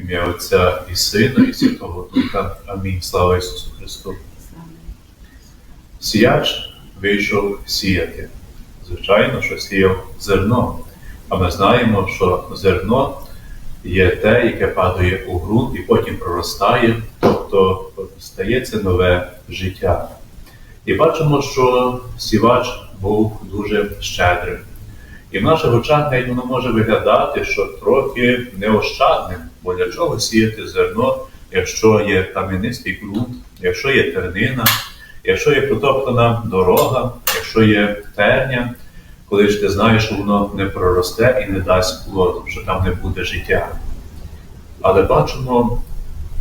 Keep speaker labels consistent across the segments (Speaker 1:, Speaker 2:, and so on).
Speaker 1: ім'я Отця і Сина, і Святого Духа. Амінь. Слава Ісусу Христу. Сіяч вийшов сіяти. Звичайно, що сіяв зерно. А ми знаємо, що зерно є те, яке падає у ґрунт і потім проростає, тобто стається нове життя. І бачимо, що сівач був дуже щедрим. І в наших очах навіть воно може виглядати, що трохи неощадним, бо для чого сіяти зерно, якщо є кам'янистий ґрунт, якщо є тернина, якщо є протоптана дорога, якщо є терня, коли ж ти знаєш, що воно не проросте і не дасть плоду, що там не буде життя. Але бачимо,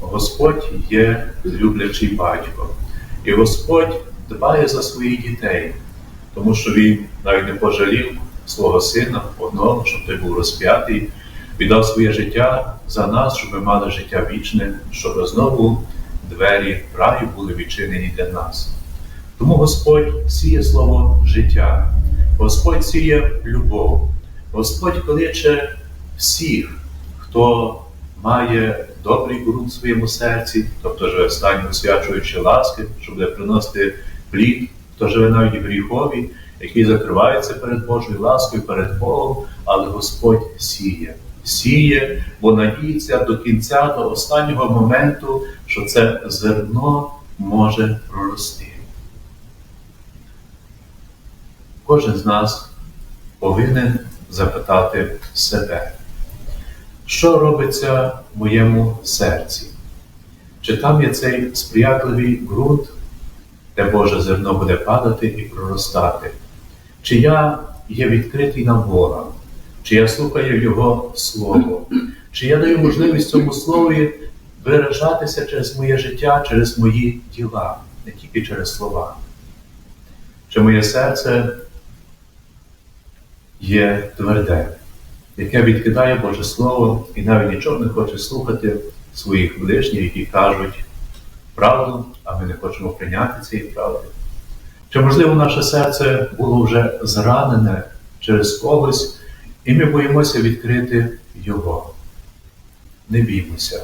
Speaker 1: Господь є люблячий батько, і Господь дбає за своїх дітей, тому що Він навіть не пожалів свого сина одного, щоб той був розп'ятий, віддав своє життя за нас, щоб ми мали життя вічне, щоб знову двері раю були відчинені для нас. Тому Господь сіє слово життя, Господь сіє любов, Господь кличе всіх, хто має добрий ґрунт в своєму серці, тобто живе стані освячуючи ласки, щоб буде приносити плід, хто живе навіть в гріхові, який закривається перед Божою ласкою, перед Богом, але Господь сіє. Сіє, бо надіється до кінця, до останнього моменту, що це зерно може прорости. Кожен з нас повинен запитати себе, що робиться в моєму серці? Чи там є цей сприятливий ґрунт, де Боже зерно буде падати і проростати? Чи я є відкритий на Бога? Чи я слухаю Його Слово? Чи я даю можливість цьому слові виражатися через моє життя, через мої діла, не тільки через слова? Чи моє серце є тверде, яке відкидає Боже Слово і навіть нічого не хоче слухати своїх ближніх, які кажуть правду, а ми не хочемо прийняти цієї правди? Чи, можливо, наше серце було вже зранене через когось, і ми боїмося відкрити Його? Не біймося,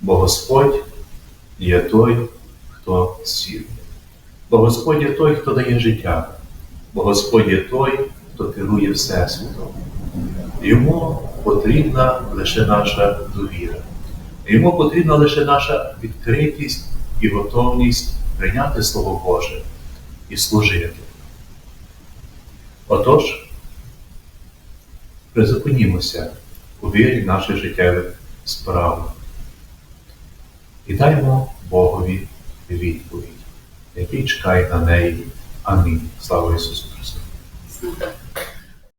Speaker 1: бо Господь є той, хто сів. Бо Господь є той, хто дає життя, бо Господь є той, хто керує Всесвітом. Йому потрібна лише наша довіра. Йому потрібна лише наша відкритість і готовність прийняти Слово Боже і служити. Отож, призупинімося у вірі наших життєвих справ і даймо Богові відповідь, який чекає на неї. Амінь. Слава Ісусу Христу!